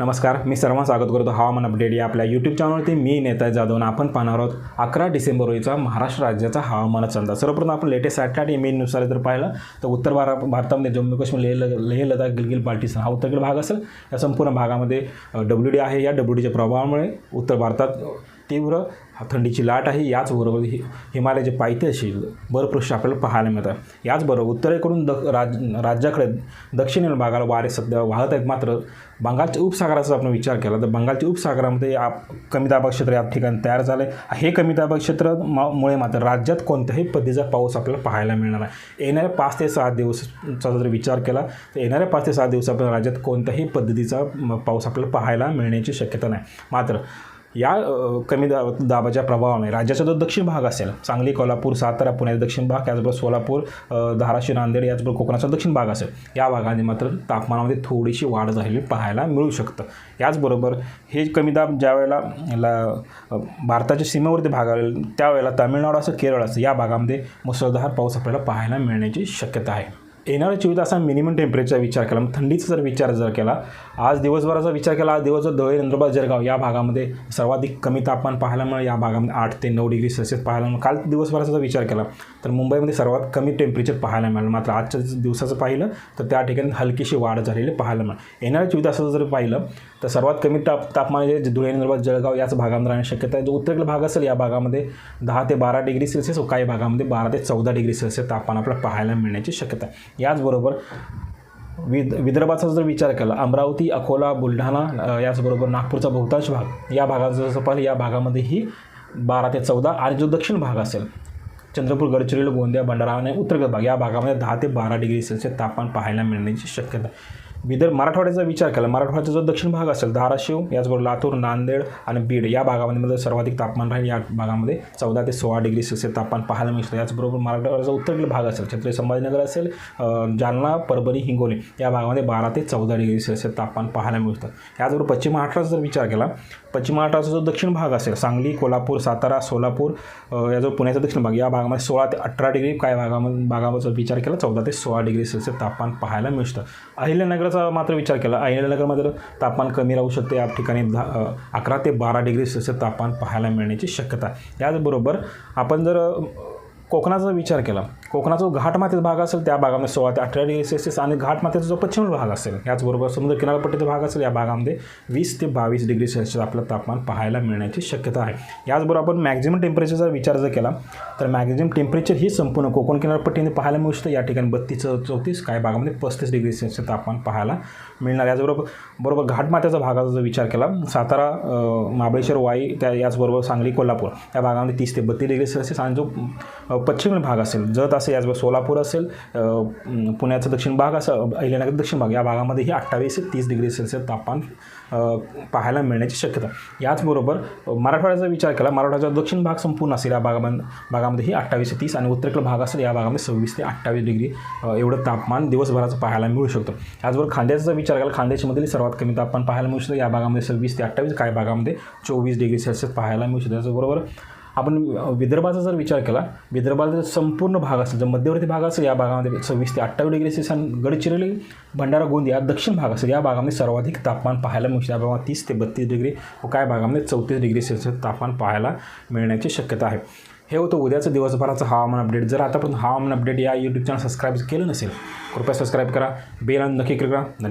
नमस्कार मी सर्वांना स्वागत करतो हवामान अपडेट या आपल्या यूट्यूब चॅनलवरती मी नेता जाधव आपण पाहणार आहोत अकरा डिसेंबर रोजीचा महाराष्ट्र राज्याचा हवामानाचा अंदाज सर्वप्रथम आपण लेटेस्ट सॅटलाईट इमेजनुसार जर पाहिलं तर उत्तर भार भारतामध्ये जम्मू काश्मीर लेह ल- लेह लडाख गिलगिल बाल्टिस्तान हा उत्तरेकडील भाग असेल. या संपूर्ण भागामध्ये डब्ल्यू डी आहे. या डब्ल्यू डीच्या प्रभावामुळे उत्तर भारतात तीव्र थंडीची लाट आहे. याचबरोबर हि हिमालयाचे पायथ्याशी बर्फवृष्टी आपल्याला पाहायला मिळतात. याचबरोबर उत्तरेकडून द राज राज्याकडे दक्षिणेकडील भागाला वारे सध्या वाहत आहेत. मात्र बंगालच्या उपसागराचा आपण विचार केला तर बंगालच्या उपसागरामध्ये आप कमी दाबा क्षेत्र या ठिकाणी तयार झालं आहे. हे कमी दाबा क्षेत्र मुळे मात्र राज्यात कोणत्याही पद्धतीचा पाऊस आपल्याला पाहायला मिळणार आहे येणाऱ्या पाच ते सहा दिवसाचा जर विचार केला तर येणाऱ्या पाच ते सहा दिवस आपल्याला राज्यात कोणत्याही पद्धतीचा पाऊस आपल्याला पाहायला मिळण्याची शक्यता नाही. मात्र या कमी दा दाबाच्या प्रभावाने राज्याचा जो दक्षिण भाग असेल. सांगली कोल्हापूर सातारा पुण्याचा दक्षिण भाग याचबरोबर सोलापूर धाराशिव नांदेड याचबरोबर कोकणाचा दक्षिण भाग असेल. या भागाने मात्र तापमानामध्ये थोडीशी वाढ झालेली पाहायला मिळू शकतं. याचबरोबर हे कमी दाब ज्या वेळेला ला भारताच्या सीमेवरती भाग आले त्यावेळेला तामिळनाडू असं केरळ असं या भागामध्ये मुसळधार पाऊस आपल्याला पाहायला मिळण्याची शक्यता आहे. येणाऱ्या चोवीस तासात मिनिमम टेम्परेचरचा विचार केला मग थंडीचा जर विचार जर केला आज दिवसभराचा विचार केला आज दिवसभर धुळे नंदुरबार जळगाव या भागामध्ये सर्वाधिक कमी तापमान पाहायला मिळेल या भागामध्ये आठ ते नऊ डिग्री सेल्सिअस पाहायला मिळेल काल दिवसभराचा जर विचार केला तर मुंबईमध्ये सर्वात कमी टेम्परेचर पाहायला मिळेल. मात्र आजच्या दिवसाचं पाहिलं तर त्या ठिकाणी हलकीशी वाढ झालेली पाहायला मिळेल. येणाऱ्या चोवीस तासाचं जर पाहिलं तर सर्वात कमी ताप तापमान जे धुळे नंदुरबार जळगाव याच भागामध्ये राहण्याची शक्यता आहे. जो उत्तरेकडे भाग असेल या भागामध्ये दहा ते बारा डिग्री सेल्सिअस व काही भागामध्ये बारा ते चौदा डिग्री सेल्सिअस तापमान आपल्याला पाहायला मिळण्याची शक्यता आहे. याचबरोबर विद विदर्भाचा जर विचार केला अमरावती अकोला बुलढाणा याचबरोबर नागपूरचा बहुतांश भाग या भागात जसं पाहिलं या भागामध्येही बारा ते चौदा आणि जो दक्षिण भाग असेल चंद्रपूर गडचिरोली गोंदिया भंडारा आणि उत्तरगड भाग या भागामध्ये दहा ते बारा डिग्री सेल्सिअस तापमान पाहायला मिळण्याची शक्यता आहे. विदर्भ मराठवाड्याचा विचार केला मराठवाड्याचा जो दक्षिण भाग असेल धाराशिव याचबरोबर लातूर नांदेड आणि बीड या भागामध्ये मध्ये सर्वाधिक तापमान राहील या भागामध्ये. चौदा ते सोळा डिग्री सेल्सिअस तापमान पाहायला मिळतं. याचबरोबर मराठवाड्याचा उत्तरेकडील भाग असेल छत्रपती संभाजीनगर असेल जालना परभणी हिंगोली या भागामध्ये बारा ते चौदा डिग्री सेल्सिअस तापमान पाहायला मिळतं. याचबरोबर पश्चिम महाराष्ट्राचा जर विचार केला पश्चिम महाराष्ट्राचा जो दक्षिण भाग असेल सांगली कोल्हापूर सातारा सोलापूर अ, या जो पुण्याचा दक्षिण भाग या भागामध्ये सोळा ते अठरा डिग्री काय भागामध्ये भागाचा विचार केला चौदा ते सोळा डिग्री सेल्सिअस तापमान पाहायला मिळतं. नगरचा मात्र विचार केला. अहिल्यानगरमध्ये तापमान कमी राहू शकते. या ठिकाणी दहा अकरा ते बारा डिग्री सेल्सिअस तापमान पाहायला मिळण्याची शक्यता याचबरोबर आपण जर कोकणाचा विचार केला. कोकणाचा जो घाटमातीचा भाग असेल त्या भागामध्ये सोळा ते अठरा डिग्री सेल्सिअस आणि घाटमातीचा जो पश्चिम भाग असेल याचबरोबर समुद्र किनारपट्टीचा भाग असेल या भागामध्ये वीस ते बावीस डिग्री सेल्सिअस आपलं तापमान पाहायला मिळण्याची शक्यता आहे. याचबरोबर आपण मॅक्झिमम टेम्परेचरचा विचार जर केला तर मॅक्झिमम टेम्परेचर ही संपूर्ण कोकण किनारपट्टीने पाहायला मिळू शकतं. या ठिकाणी बत्तीस चौतीस काही भागामध्ये पस्तीस डिग्री सेल्सिअस तापमान पाहायला मिळणार. याचबरोबर बरोबर घाटमाथ्याचा भागाचा जर विचार केला सातारा महाबळेश्वर वाई त्या याचबरोबर सांगली कोल्हापूर या भागामध्ये तीस ते बत्तीस डिग्री सेल्सिअस आणि जो पश्चिम भाग असेल जत असेल याचबरोबर सोलापूर असेल पुण्याचा दक्षिण भाग असं अहिल्यानगर दक्षिण भाग या भागामध्ये ही अठ्ठावीस ते तीस डिग्री सेल्सिअस तापमान पाहायला मिळण्याची शक्यता. याचबरोबर मराठवाड्याचा विचार केला मराठवाड्याचा दक्षिण भाग संपूर्ण असेल या भागामध्ये भागामध्ये ही अठ्ठावीस ते तीस आणि उत्तरेकडे भाग असेल या भागामध्ये सव्वीस ते अठ्ठावीस डिग्री एवढं तापमान दिवसभराचं पाहायला मिळू शकतं. याचबरोबर खांद्याचा विचार केला खांद्याच्यामधील सर्वात कमी तापमान पाहायला मिळू शकतं या भागामध्ये सव्वीस ते अठ्ठावीस काही भागामध्ये चोवीस डिग्री सेल्सिअस पाहायला मिळू शकतं. त्याचबरोबर आपण विदर्भाचा जर विचार केला विदर्भाचा जर संपूर्ण भाग असेल जर मध्यवर्ती भाग असेल या भागामध्ये सव्वीस ते अठ्ठावीस डिग्री सेल्सियस गडचिरोली भंडारा गोंदिया दक्षिण भाग असेल या भागामध्ये सर्वाधिक तापमान पाहायला मिळते. या भागात तीस ते बत्तीस डिग्री व काय भागामध्ये चौतीस डिग्री सेल्सिअस तापमान पाहायला मिळण्याची शक्यता आहे. हे होतं उद्याचं दिवसभराचं हवामान अपडेट. जर आतापर्यंत हवामान अपडेट या यूट्यूब चॅनल सबस्क्राईब केलं नसेल कृपया सबस्क्राईब करा. बेल नक्की करा. धन्यवाद.